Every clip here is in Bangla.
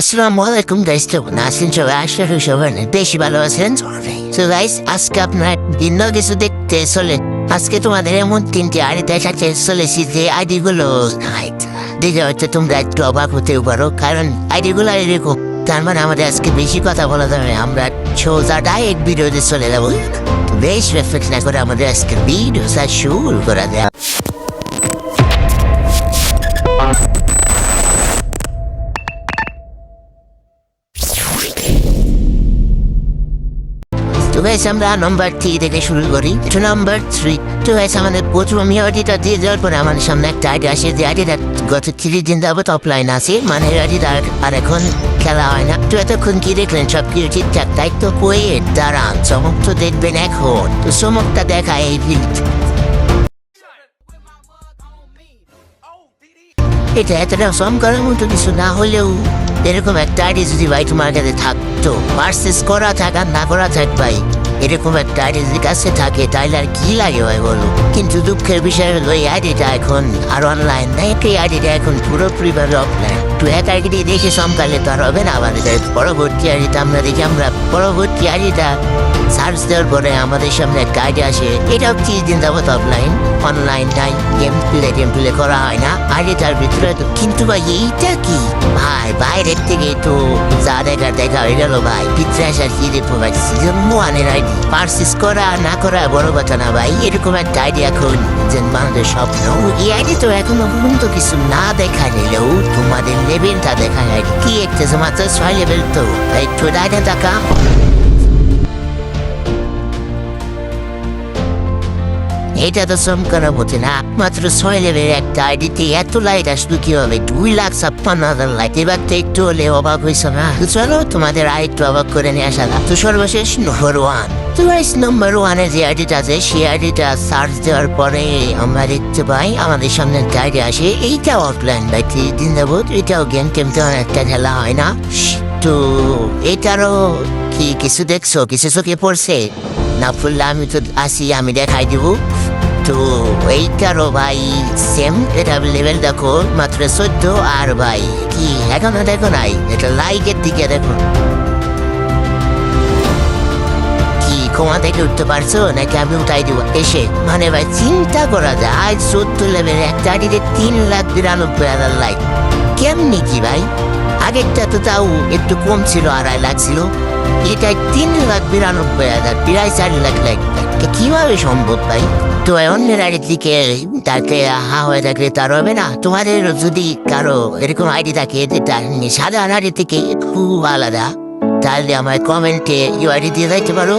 আসসালামু আলাইকুম গাইস কেমন আছেন সবাই আশা করি অনেক বেশি ভালো আছেন তো গাইস আজকে আপনার ভিন্ন কিছু দেখতে চলে আজকে তোমাদের এমন তিনটি আইডি দেখাতে চলেছি যে আইডি গুলো দেখে হয়তো তোমরা একটু অবাক হতেও পারো কারণ আইডি গুলো এরকম তার মানে আমাদের আজকে বেশি কথা বলা যাবে। আমরা সোজা ডাইরেক্ট ভিডিওতে চলে যাব বেশ রেফ্লেক্ট না করে আমাদের আজকে ভিডিওটা শুরু করা যায় গাইস আমরা নাম্বার থ্রি থেকে শুরু করি। তো নাম্বার থ্রি তো গাইস আমাদের প্রথম আমি আইডিটা দিয়ে দেওয়ার পরে আমার সামনে একটা আইডি আসে যে আইডিটা গত থ্রি দিন যাবত অফলাইন আছে। মানে আইডিটা আর এখন খেলা হয় না। তো এতক্ষণ কি দেখলেন? সব কিছু ঠিকঠাক, তাই কয়ে দাঁড়ান, চমক তো দেখবেন এখন। তো চমকটা দেখা এই এটা এতটা সম করার মতো কিছু না হলেও এরকম একটা আইডি যদি ভাই তোমার কাছে থাকতো পার্সেস করা থাক আর না করা থাক ভাই। এরকম একটা আইডি কাছে থাকে তাইলে আর কি লাগে ভাই বলো? কিন্তু দুঃখের বিষয় হলো এই আইডিটা এখন আর অনলাইন নাই এই আইডিটা এখন পুরোপুরি ভাবে অফলাইন তো এক আইডি দেখে সমকালে তো আর হবে না আমাদের পরবর্তী আইডিটা আমরা দেখি, আমরা পরবর্তী আইডিটা সার্চ দেওয়ার পরে আমাদের সামনে একটা আইডিয়া আসে। এটাও দিন যাবত অফলাইন অনলাইন নাই গেম প্লে গেম প্লে করা হয় না আইডিটার ভিতরে তো কিন্তু ভাই, এইটা কি? ভাই, বাইরের থেকে তো যা দেখা দেখা হয়ে গেল ভাই। পিত্রে আসার কি দেখব ভাই সিজন ওয়ানের আইডি। পার্সেস করা, না করা বড় কথা না ভাই, এরকম একটা আইডিয়া এখন যে মানুষের স্বপ্ন। এই আইডি তো এখনও পর্যন্ত কিছু না দেখা নিলেও তোমাদের লেভেলটা দেখা যায় কি একটা মাত্র ছয় লেভেল তো একটু ডাইনে টাকা এটা তো চমকানো হচ্ছে না। মাত্র ছয় লেভেলের একটা আইডিতে এত লাইট আসলো হবে দুই লাখ ছাপ্পান্ন হাজার লাইট এবার তো একটু হলে অবাক হয়েছে না? তো চলো, তোমাদের একটু অবাক করে নিয়ে আসা। তো সর্বশেষ নম্বর ওয়ান তো গাইস নম্বর ওয়ানে যে আইডিটা আছে, সেই আইডিটা সার্চ দেওয়ার পরে আমরা দেখতে পাই, আমাদের সামনে একটা আইডি আসে। এইটা অফলাইন বাই দিন যাব এটাও গেম টেম একটা খেলা হয় না। তো এটারও কি কিছু দেখছ? কিছু চোখে পড়ছে? না ফুললে আমি তো আসি, আমি দেখাই দিব। তো এইটারও ভাই সেম এটা লেভেল দেখো, মাত্র চোদ্দ আর ভাই, কি এখনও দেখো নাই, এটা লাইকের দিকে দেখো। কি ক্ষমা থেকে উঠতে পারছ? নাকি আমি উঠাই দিব? এসে মানে ভাই, চিন্তা করা যায়, আজ চোদ্দ লেভেল একটা দিতে তিন লাখ বিরানব্বই হাজার লাইক কেমনি কি ভাই? আগেরটা তো তাও একটু কম ছিল, আড়াই লাখ ছিল। এটা তিন লাখ বিরানব্বই হাজার প্রায় চার লাখ এটা কীভাবে সম্ভব ভাই তো অন্যের আইডির দিকে তাকে হা হয়ে থাকলে তার হবে না তোমাদের যদি কারও এরকম আইডি থাকে সাধারণ আইডি থেকে খুব আলাদা তাহলে আমার কমেন্টে ইউআইডি দিয়ে যাইতে পারো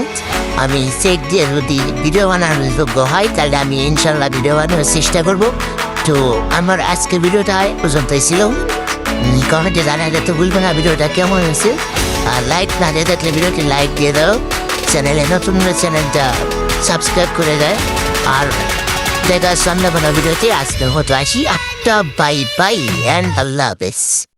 আমি চেক দিয়ে যদি ভিডিও বানানোর যোগ্য হয় তাহলে আমি ইনশাল্লাহ ভিডিও বানানোর চেষ্টা করব তো আমার আজকে ভিডিওটা পর্যন্তই ছিল কমেন্টে জানাতে তো ভুলবে না ভিডিওটা কেমন হয়েছে আর লাইক না দিয়ে থাকলে ভিডিওটি লাইক দিয়ে দাও। চ্যানেলে নতুন চ্যানেল চ্যানেলটা সাবস্ক্রাইব করে দেয়। আর দেখা সামনে কোনো ভিডিওতে। আজকের হতো আসি। আটটা বাই বাই অ্যান্ড আল্লাহ হাফেজ।